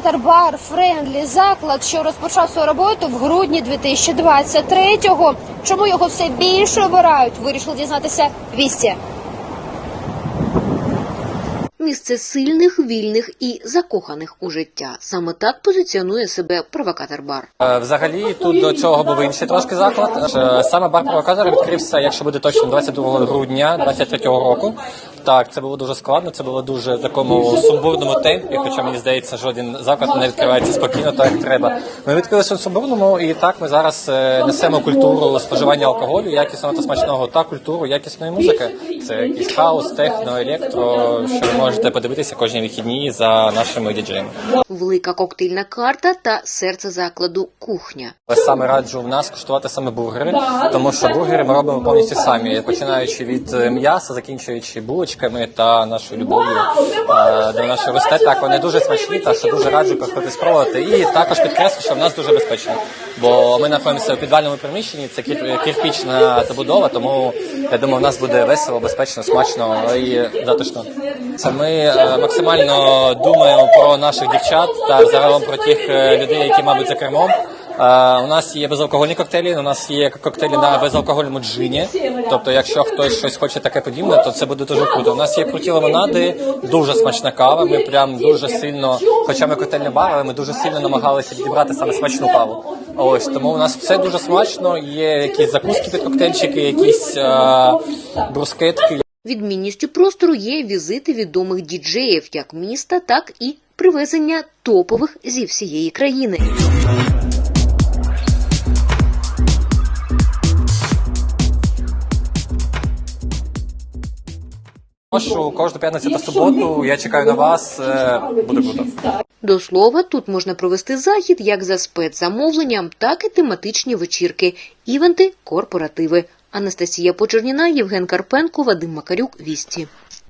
бар Френдлі заклад, що розпочав свою роботу в грудні 2023-го. Чому його все більше обирають? Вирішили дізнатися вісті. Місце сильних, вільних і закоханих у життя. Саме так позиціонує себе провокатор бар. Е, Взагалі тут до цього був інший трошки заклад. Е, Саме бар провокатор відкрився, якщо буде точно 22 грудня 23-го року. Так, це було дуже складно. Це було дуже в такому сумбурному темпі. Хоча мені здається, жоден заклад не відкривається спокійно, так як треба. Ми відкрилися в сумбурному, і так ми зараз е, несемо культуру споживання алкоголю, якісного та смачного, та культуру якісної музики. Це якийсь хаос, техно, електро, що ви можете подивитися кожні вихідні за нашими діджеями. Велика коктейльна карта та серце закладу кухня. Я саме раджу в нас куштувати саме бургери, тому що бургери ми робимо повністю самі, починаючи від е, м'яса, закінчуючи булочками та нашою любов'ю е, до нашого росте. Так вони дуже смачні, та що дуже раджу приходити спробувати. І також підкреслю, що в нас дуже безпечно, бо ми знаходимося у підвальному приміщенні. Це кір- кирпічна забудова, тому я думаю, в нас буде весело, безпечно, смачно і затишно. Це ми е, максимально думаємо про наших дівчат та загалом про тих е, людей, які, мабуть, за кермом. У нас є безалкогольні коктейлі, у нас є коктейлі на безалкогольному джині. Тобто, якщо хтось щось хоче таке подібне, то це буде дуже круто. У нас є круті лимонади, дуже смачна кава. Ми прям дуже сильно, хоча ми коктейльний бар, але ми дуже сильно намагалися підібрати саме смачну каву. Ось тому у нас все дуже смачно. Є якісь закуски під коктейльчики, якісь е, брускетки. Відмінністю простору є візити відомих діджеїв як міста, так і привезення топових зі всієї країни. Прошу кожну п'ятницю та суботу. Я чекаю на вас. е, Буде круто. До слова, тут можна провести захід як за спецзамовленням, так і тематичні вечірки, івенти, корпоративи. Анастасія Почерніна, Євген Карпенко, Вадим Макарюк, Вісті.